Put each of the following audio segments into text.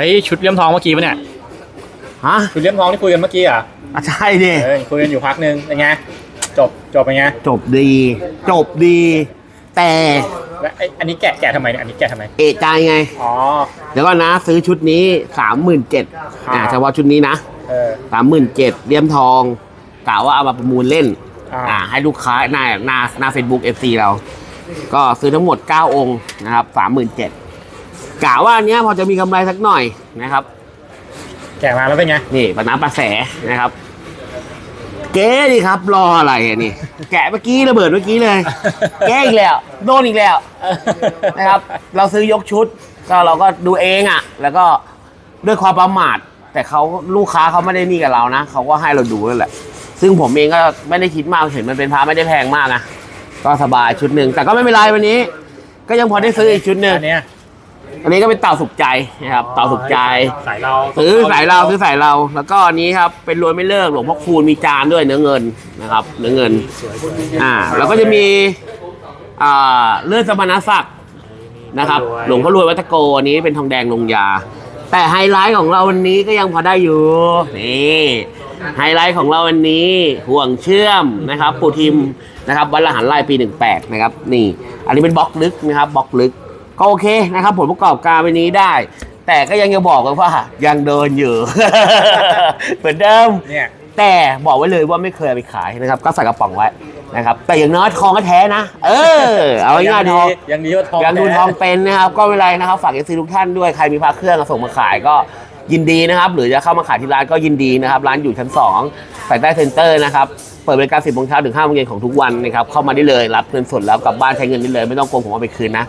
ฮ้ยชุดเลี่ยมทองเมื่อกี้ปะเนี่ยฮะชุดเลี่ยมทองที่คุยกันเมื่อกี้อะอะใช่ดิเออคุยกันอยู่พักนึงเป็นไงจบจบเป็นไงจบดี จบดี แต่แล้วไอ้อันนี้แกะแกะทำไมเนี่ยอันนี้แกะทำไมเอะใจไง อ๋อ เดี๋ยวก็นะ ซื้อชุดนี้สามหมื่นเจ็ดครับอ่าเฉพาะชุดนี้นะเออ สามหมื่นเจ็ดเลี่ยมทองกะว่าเอามาประมูลเล่น อ่า อ่า ให้ลูกค้าหน้าหน้าหน้าเฟซบุ๊กเอฟซีเรา ก็ซื้อทั้งหมด 9 องค์นะครับสามหมื่นเจ็ด กะว่าอันเนี้ยพอจะมีกำไรสักหน่อยนะครับ แกะมาแล้วเป็นไง นี่ปะน้ำประแสนะครับ เก๊ดิครับรออะไรอะนี่ แกะเมื่อกี้ระเบิดเมื่อกี้เลย แก้อีกแล้วโดนอีกแล้วนะครับ เราซื้อยกชุด ก็เราก็ดูเองอะ แล้วก็ด้วยความประมาท แต่เขาลูกค้าเขาไม่ได้นี่กับเรานะเขาก็ให้เราดูนั่นแหละ ซึ่งผมเองก็ไม่ได้คิดมากเห็นมันเป็นพระไม่ได้แพงมากนะก็สบายชุดหนึ่งแต่ก็ไม่เป็นไรวันนี้ ก็ยังพอได้ซื้ออีกชุดหนึ่ง อันเนี้ย อันนี้ก็เป็นเต่าสุขใจนะครับเต่าสุขใจ สายเราซื้อสายเราซื้อสายเรา แล้วก็อันนี้ครับเป็นรวยไม่เลิกหลวงพ่อคูณมีจานด้วยเนื้อเงินนะครับ เนื้อเงินอ่าแล้วก็จะมีอ่าเลือดสมณศักดิ์นะครับ หลวงพ่อรวยวัตโกอันนี้เป็นทองแดงลงยา แต่ไฮไลท์ของเราวันนี้ก็ยังพอได้อยู่นี่ไฮไลท์ของเราวันนี้ห่วงเชื่อมนะครับปูทิมนะครับวัดละหันไล่ปี 18 นะครับนี่ อันนี้เป็นบล็อกลึกนะครับบล็อกลึก ก็โอเคนะครับ ผลประกอบการวันนี้ได้ แต่ก็ยังจะบอกกันว่ายังเดินอยู่ เหมือนเดิมเนี่ยแต่บอกไว้เลยว่าไม่เคยเอาไปขายนะครับ ก็ใส่กระป๋องไว้นะครับ แต่อย่างน้อยทองก็แท้นะ เออ เอาง่ายๆทองยังดีว่าทองยังดูแท้ทองเป็นนะครับ ก็ไม่เป็นไรนะครับ ฝากเอซีทุกท่านด้วย ใครมีพระเครื่องส่งมาขายก็ยินดีนะครับ หรือจะเข้ามาขายที่ร้านก็ยินดีนะครับ ร้านอยู่ชั้น2สายใต้เซ็นเตอร์นะครับ เปิดบริการ10โมงเช้าถึง5โมงเย็นของทุกวันนะครับ เข้ามาได้เลย รับเงินสดแล้วกลับบ้านใช้เงินได้เลย ไม่ต้องกลัวผมเอาไปคืนนะ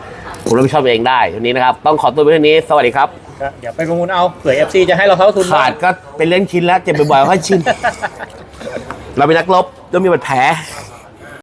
ผมรับผิดชอบเองได้วันนี้นะครับ ต้องขอตัวไปเท่านี้ สวัสดีครับ ก็เดี๋ยวไปประมูลเอาเผื่อ FC จะให้เราเท่าทุนขาดก็เป็นเรื่องชิ้นแล้ว เจ็บบ่อยๆก็ชิ้นเราเป็นนักรบต้องมีบาดแผล